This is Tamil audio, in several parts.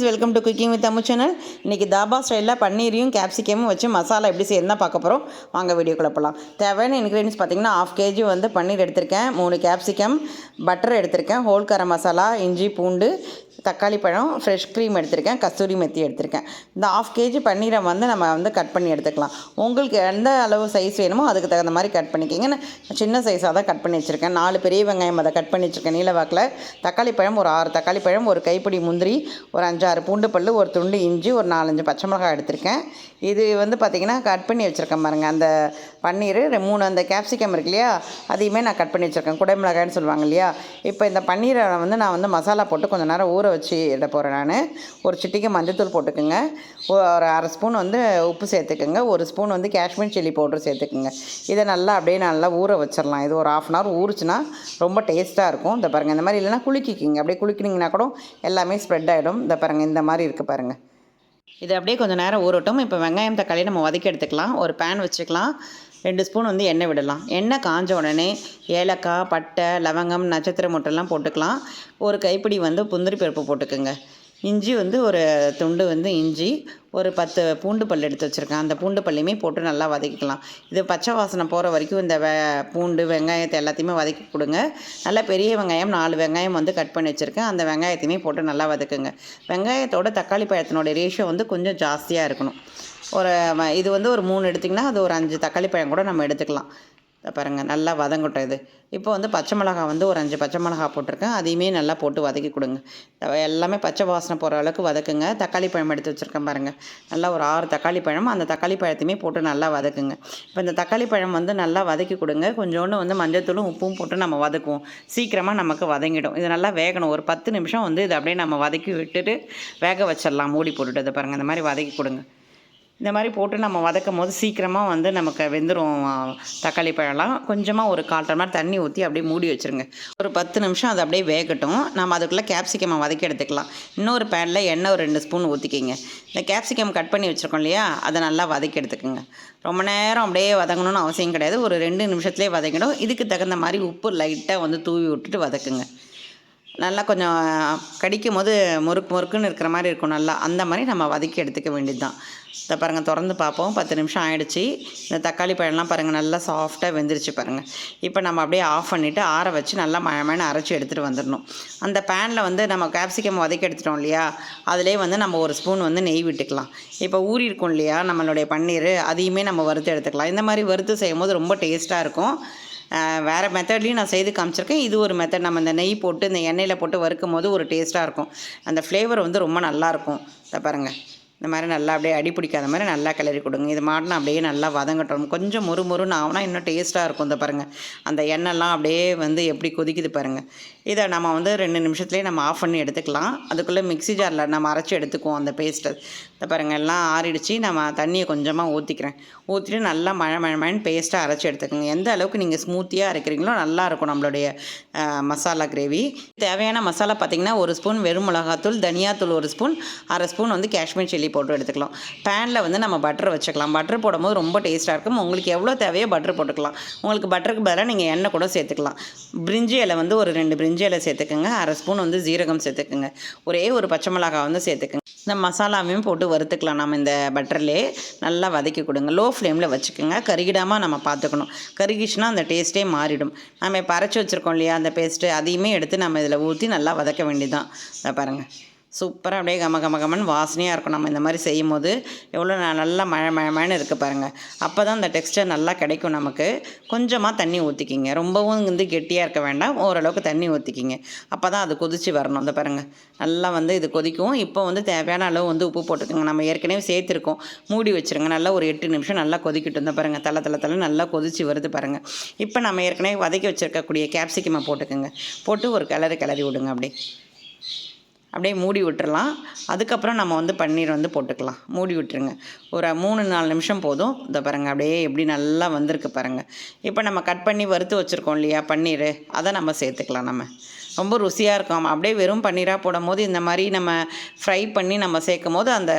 Welcome to cooking with Ammu channel இன்றைக்கி தாபா ஸ்டைலில் பன்னீரையும் கேப்சிகமும் வச்சு மசாலா எப்படி செய்யணும் தான் பார்க்க போகிறோம் வாங்க வீடியோ போகலாம் தேவையான இன்க்ரீடியன்ஸ் பார்த்தீங்கன்னா ஆஃப் கேஜி வந்து பன்னீர் எடுத்திருக்கேன் மூணு கேப்சிகம் பட்டர் எடுத்திருக்கேன் ஹோல் கரம் மசாலா இஞ்சி பூண்டு தக்காளி பழம் ஃப்ரெஷ் க்ரீம் எடுத்திருக்கேன் கஸ்தூரி மெத்தி எடுத்திருக்கேன். இந்த ஆஃப் கேஜி பன்னீரை வந்து நம்ம வந்து கட் பண்ணி எடுத்துக்கலாம். உங்களுக்கு எந்த அளவு சைஸ் வேணுமோ அதுக்கு தகுந்த மாதிரி கட் பண்ணிக்கிங்க. நான் சின்ன சைஸாக தான் கட் பண்ணி வச்சுருக்கேன். நாலு பெரிய வெங்காயம் அதை கட் பண்ணி வச்சுருக்கேன். நீலவாக்கில் தக்காளி பழம் ஒரு ஆறு தக்காளி பழம் ஒரு கைப்பிடி முந்திரி ஒரு அஞ்சாறு பூண்டு பல்லு ஒரு துண்டு இஞ்சி ஒரு நாலஞ்சு பச்சை மிளகாய் எடுத்திருக்கேன். இது வந்து பார்த்திங்கன்னா கட் பண்ணி வச்சுருக்கேன் பாருங்கள் அந்த பன்னீர் ரெ- மூணு அந்த கேப்சிகம் இருக்கு இல்லையா அதையுமே நான் கட் பண்ணி வச்சுருக்கேன். குடை மிளகாய்னு சொல்லுவாங்க இல்லையா. இப்போ இந்த பன்னீரை வந்து நான் வந்து மசாலா போட்டு கொஞ்சம் நேரம் ஊற வச்சு இட போகிறேன் நான். ஒரு சிட்டிக்கு மஞ்சத்தூள் போட்டுக்கோங்க. ஒரு அரை ஸ்பூன் வந்து உப்பு சேர்த்துக்குங்க. ஒரு ஸ்பூன் வந்து காஷ்மீர் சில்லி பவுட்ரு சேர்த்துக்குங்க. இதை நல்லா அப்படியே நல்லா ஊற வச்சிடலாம் இது ஒரு ஆஃப் அன் ஹவர் ஊறுச்சுன்னா ரொம்ப டேஸ்ட்டாக இருக்கும். இந்த பாருங்கள் இந்த மாதிரி இல்லைன்னா குலுக்கிக்கிங்க. அப்படியே குலுக்கினீங்கன்னா கூட எல்லாமே ஸ்ப்ரெட் ஆகிடும் இந்த பாருங்கள் இந்த மாதிரி இருக்குது பாருங்கள் இது அப்படியே கொஞ்சம் நேரம் ஊறட்டும். இப்போ வெங்காயம் தக்காளி நம்ம வதக்கி எடுத்துக்கலாம். ஒரு பேன் வச்சுக்கலாம். ரெண்டு ஸ்பூன் வந்து எண்ணெய் விடலாம். எண்ணெய் காஞ்ச உடனே ஏலக்காய் பட்டை லவங்கம் நட்சத்திர முட்டைலாம் போட்டுக்கலாம். ஒரு கைப்பிடி வந்து புந்திரி பருப்பு போட்டுக்கோங்க. இஞ்சி வந்து ஒரு துண்டு வந்து இஞ்சி ஒரு பத்து பூண்டு பல் எடுத்து வச்சுருக்கேன். அந்த பூண்டு பல்லையுமே போட்டு நல்லா வதக்கிக்கலாம். இது பச்சை வாசனை போகிற வரைக்கும் இந்த வெ பூண்டு வெங்காயத்தை எல்லாத்தையுமே வதக்கி கொடுங்க. நல்லா பெரிய வெங்காயம் நாலு வெங்காயம் வந்து கட் பண்ணி வச்சுருக்கேன். அந்த வெங்காயத்தையுமே போட்டு நல்லா வதக்குங்க. வெங்காயத்தோட தக்காளி பழத்தினோட ரேஷியோ வந்து கொஞ்சம் ஜாஸ்தியாக இருக்கணும். ஒரு இது வந்து ஒரு மூணு எடுத்திங்கன்னா அது ஒரு அஞ்சு தக்காளி பழம் கூட நம்ம எடுத்துக்கலாம். இதை பாருங்கள் நல்லா வதங்கட்டும் இது. இப்போ வந்து பச்சை மிளகா வந்து ஒரு அஞ்சு பச்சை மிளகா போட்டிருக்கேன். அதையுமே நல்லா போட்டு வதக்கி கொடுங்க. எல்லாமே பச்சை வாசனை போகிற அளவுக்கு வதக்குங்க. தக்காளி பழம் எடுத்து வச்சுருக்கேன் பாருங்கள் நல்லா ஒரு ஆறு தக்காளி பழம் அந்த தக்காளி பழத்தையுமே போட்டு நல்லா வதக்குங்க. இப்போ இந்த தக்காளி பழம் வந்து நல்லா வதக்கி கொடுங்க. கொஞ்சோண்டு வந்து மஞ்சத்தூளும் உப்பும் போட்டு நம்ம வதக்குவோம். சீக்கிரமாக நமக்கு வதங்கிடும். இது நல்லா வேகணும். ஒரு பத்து நிமிஷம் வந்து இதை அப்படியே நம்ம வதக்கி விட்டுட்டு வேக வச்சிடலாம். மூடி போட்டுட்டு அதை பாருங்கள் இந்த மாதிரி வதக்கி கொடுங்க. இந்த மாதிரி போட்டு நம்ம வதக்கும் போது சீக்கிரமாக வந்து நமக்கு வெந்துடும் தக்காளி பழம்லாம். கொஞ்சமாக ஒரு கால் டம்ளர் தண்ணி ஊற்றி அப்படியே மூடி வச்சுருங்க. ஒரு பத்து நிமிஷம் அது அப்படியே வேகட்டும். நம்ம அதுக்குள்ளே கேப்சிகம் வதக்கி எடுத்துக்கலாம். இன்னொரு பேனில் எண்ணெய் ஒரு ரெண்டு ஸ்பூன் ஊற்றிக்கிங்க இந்த கேப்சிகம் கட் பண்ணி வச்சுருக்கோம் இல்லையா? அதை நல்லா வதக்கி எடுத்துக்கோங்க. ரொம்ப நேரம் அப்படியே வதங்கணும்னு அவசியம் கிடையாது. ஒரு ரெண்டு நிமிஷத்துலேயே வதக்கிடும் இதுக்கு தகுந்த மாதிரி உப்பு லைட்டாக வந்து தூவி விட்டுட்டு வதக்குங்க. நல்லா கொஞ்சம் கடிக்கும் போது முறுக்கு முறுக்குன்னு இருக்கிற மாதிரி இருக்கும் நல்லா. அந்த மாதிரி நம்ம வதக்கி எடுத்துக்க வேண்டியது தான் இதை பாருங்கள் திறந்து பார்ப்போம். பத்து நிமிஷம் ஆகிடுச்சி இந்த தக்காளி பழம்லாம் பாருங்கள் நல்லா சாஃப்டாக வெந்துருச்சு பாருங்கள் இப்போ நம்ம அப்படியே ஆஃப் பண்ணிவிட்டு ஆற வச்சு நல்லா மழை அரைச்சி எடுத்துகிட்டு வந்துடணும். அந்த பேனில் வந்து நம்ம கேப்சிகம் வதக்கி எடுத்துட்டோம் இல்லையா? அதிலே வந்து நம்ம ஒரு ஸ்பூன் வந்து நெய் விட்டுக்கலாம். இப்போ ஊறி இருக்கும் இல்லையா? நம்மளுடைய பன்னீர் அதையுமே நம்ம வறுத்து எடுத்துக்கலாம். இந்த மாதிரி வறுத்து செய்யும் போது ரொம்ப டேஸ்ட்டாக இருக்கும். வேறு மெத்தட்லேயும் நான் செய்து காமிச்சிருக்கேன். இது ஒரு மெத்தட் நம்ம இந்த நெய் போட்டு இந்த எண்ணெயில் போட்டு வறுக்கும் போது ஒரு டேஸ்ட்டாக இருக்கும். அந்த ஃப்ளேவர் வந்து ரொம்ப நல்லாயிருக்கும் இதை பாருங்கள் இந்த மாதிரி நல்லா அப்படியே அடி பிடிக்காத மாதிரி நல்லா கிளறி கொடுங்க. இது மாட்டினா அப்படியே நல்லா வதங்கட்டும். கொஞ்சம் மொறு மொறுன்னு ஆகுனா இன்னும் டேஸ்ட்டாக இருக்கும். இந்த பாருங்கள் அந்த எண்ணெய்லாம் அப்படியே வந்து எப்படி கொதிக்குது பாருங்கள் இதை நம்ம வந்து ரெண்டு நிமிஷத்துலேயே நம்ம ஆஃப் பண்ணி எடுத்துக்கலாம். அதுக்குள்ளே மிக்ஸி ஜாரில் நம்ம அரைச்சி எடுத்துக்குவோம் அந்த பேஸ்ட்டை இந்த பாருங்கள் எல்லாம் ஆறிடுச்சு. நம்ம தண்ணியை கொஞ்சமாக ஊற்றிக்கிறேன் ஊற்றிட்டு நல்லா மழை மழை மழைன்னு பேஸ்ட்டாக அரைச்சி எடுத்துக்கோங்க. எந்த அளவுக்கு நீங்கள் ஸ்மூத்தியாக அரைக்கிறீங்களோ நல்லாயிருக்கும் நம்மளுடைய மசாலா கிரேவி தேவையான மசாலா பார்த்திங்கன்னா ஒரு ஸ்பூன் வெறும் மிளகாத்தூள் தனியாத்தூள் ஒரு ஸ்பூன் அரை ஸ்பூன் வந்து காஷ்மீர் சில்லி போட்டு எடுத்துக்கலாம். பேனில் வந்து நம்ம பட்டர் வச்சுக்கலாம். பட்டர் போடும்போது ரொம்ப டேஸ்ட்டாக இருக்கும். உங்களுக்கு எவ்வளோ தேவையோ பட்டர் போட்டுக்கலாம். உங்களுக்கு பட்டருக்கு பதிலாக நீங்கள் எண்ணெய் கூட சேர்த்துக்கலாம். பிரிஞ்சி இலை வந்து ஒரு ரெண்டு பிரிஞ்சி இலை சேர்த்துக்கோங்க. அரை ஸ்பூன் வந்து ஜீரகம் சேர்த்துக்குங்க. ஒரே ஒரு பச்சை மிளகாய் வந்து சேர்த்துக்குங்க. இந்த மசாலாவையும் போட்டு வறுத்துக்கலாம் நம்ம இந்த பட்டர்லேயே நல்லா வதக்கி கொடுங்க. லோ ஃப்ளேமில் வச்சுக்கோங்க. கருகிடாமல் நம்ம பார்த்துக்கணும். கருகிச்சுன்னா அந்த டேஸ்ட்டே மாறிடும். நம்ம இப்போ அரைச்சி வச்சுருக்கோம் இல்லையா? அந்த பேஸ்ட்டு அதையுமே எடுத்து நம்ம இதில் ஊற்றி நல்லா வதக்க வேண்டியதுதான். பாருங்கள் சூப்பராக அப்படியே கம கம கமன்னு வாசனையாக இருக்கும். நம்ம இந்த மாதிரி செய்யும் போது எவ்வளோ நல்லா மழை மழை மழைன்னு இருக்குது பாருங்கள் அப்போ தான் அந்த டெக்ஸ்டர் நல்லா கிடைக்கும் நமக்கு. கொஞ்சமாக தண்ணி ஊற்றிக்கிங்க ரொம்பவும் வந்து கெட்டியாக இருக்க வேண்டாம். ஓரளவுக்கு தண்ணி ஊற்றிக்கிங்க அப்போ தான் அது கொதிச்சு வரணும். இந்த பாருங்கள் நல்லா வந்து இது கொதிக்கும். இப்போ வந்து தேவையான அளவு வந்து உப்பு போட்டுக்கோங்க. நம்ம ஏற்கனவே சேர்த்துருக்கோம். மூடி வச்சுருங்க. நல்லா ஒரு எட்டு நிமிஷம் நல்லா கொதிக்கிட்டு இருந்தால் பாருங்கள் தலை தலை தலை நல்லா கொதிச்சு வருது பாருங்கள் இப்போ நம்ம ஏற்கனவே வதக்கி வச்சுருக்கக்கூடிய கேப்சிகமாக போட்டுக்கோங்க. போட்டு ஒரு கிளறு கிளறி விடுங்க அப்படியே. அப்படியே மூடி விட்டுறலாம். அதுக்கப்புறம் நம்ம வந்து பன்னீர் வந்து போட்டுக்கலாம். மூடி விட்டுருங்க. ஒரு மூணு நாலு நிமிஷம் போதும். இந்த பாருங்கள் அப்படியே எப்படி நல்லா வந்திருக்கு பாருங்கள் இப்போ நம்ம கட் பண்ணி வறுத்து வச்சுருக்கோம் இல்லையா பன்னீர்? அதை நம்ம சேர்த்துக்கலாம் நம்ம. ரொம்ப ருசியாக இருக்கும். அப்படியே வெறும் பன்னீராக போடும்போது இந்த மாதிரி நம்ம ஃப்ரை பண்ணி நம்ம சேர்க்கும் போது அந்த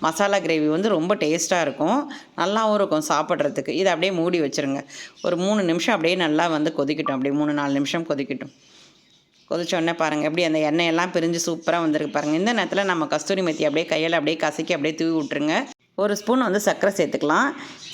மசாலா கிரேவி வந்து ரொம்ப டேஸ்ட்டாக இருக்கும். நல்லாவும் இருக்கும் சாப்பிட்றதுக்கு. இதை அப்படியே மூடி வச்சுருங்க. ஒரு மூணு நிமிஷம் அப்படியே நல்லா வந்து கொதிக்கட்டும். அப்படியே மூணு நாலு நிமிஷம் கொதிக்கட்டும். கொதிச்ச உடனே பாருங்கள் எப்படி அந்த எண்ணெயெல்லாம் பிரிஞ்சு சூப்பராக வந்திருக்கு பாருங்கள் இந்த நேரத்தில் நம்ம கஸ்தூரி மெத்தி அப்படியே கையில் அப்படியே கசக்கி அப்படியே தூவி விட்ருங்க ஒரு ஸ்பூன் வந்து சர்க்கரை சேர்த்துக்கலாம்.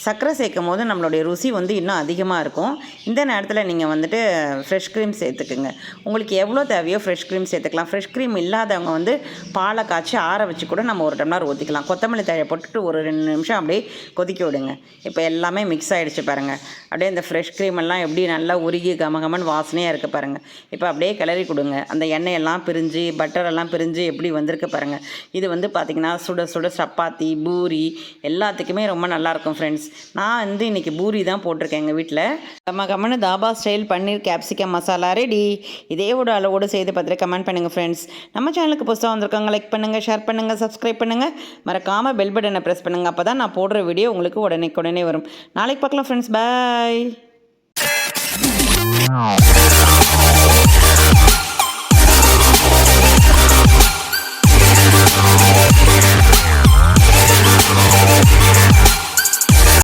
சர்க்கரை சேர்க்கும் போது நம்மளுடைய ருசி வந்து இன்னும் அதிகமாக இருக்கும். இந்த நேரத்தில் நீங்கள் வந்துட்டு ஃப்ரெஷ் க்ரீம் சேர்த்துக்குங்க. உங்களுக்கு எவ்வளோ தேவையோ ஃப்ரெஷ் க்ரீம் சேர்த்துக்கலாம். ஃப்ரெஷ் க்ரீம் இல்லாதவங்க வந்து பாலை காய்ச்சி ஆற வச்சு கூட நம்ம ஒரு டம்ளர் ஊற்றிக்கலாம் கொத்தமல்லி தழையை போட்டுட்டு ஒரு ரெண்டு நிமிஷம் அப்படியே கொதிக்க விடுங்க. இப்போ எல்லாமே மிக்ஸ் ஆகிடுச்சு பாருங்கள் அப்படியே இந்த ஃப்ரெஷ் க்ரீம் எல்லாம் எப்படி நல்லா உருகி கமகமன்னு வாசனையாக இருக்குது பாருங்கள் இப்போ அப்படியே கிளறி கொடுங்க. அந்த எண்ணெயெல்லாம் பிரிஞ்சு பட்டர் எல்லாம் பிரிஞ்சு எப்படி வந்திருக்கு பாருங்கள் இது வந்து பார்த்திங்கன்னா சுட சுட சப்பாத்தி பூரி எல்லாத்துக்குமே ரொம்ப நல்லாயிருக்கும் ஃப்ரெண்ட்ஸ் நான் வந்து இன்றைக்கி பூரி தான் போட்டிருக்கேன் எங்கள் வீட்டில் கம்ம கம்மனு dhaba style paneer capsicum masala ready இதே ஒரு அளவோடு செய்து பார்த்துட்டு கமெண்ட் பண்ணுங்கள் ஃப்ரெண்ட்ஸ் நம்ம சேனலுக்கு புதுசாக வந்திருக்காங்க லைக் பண்ணுங்கள் ஷேர் பண்ணுங்கள் சப்ஸ்கிரைப் பண்ணுங்கள் மறக்காமல் பெல் பட்டனை ப்ரெஸ் பண்ணுங்கள் அப்போ தான் நான் போடுற வீடியோ உங்களுக்கு உடனே உடனே வரும். நாளைக்கு பார்க்கலாம் ஃப்ரெண்ட்ஸ் பாய்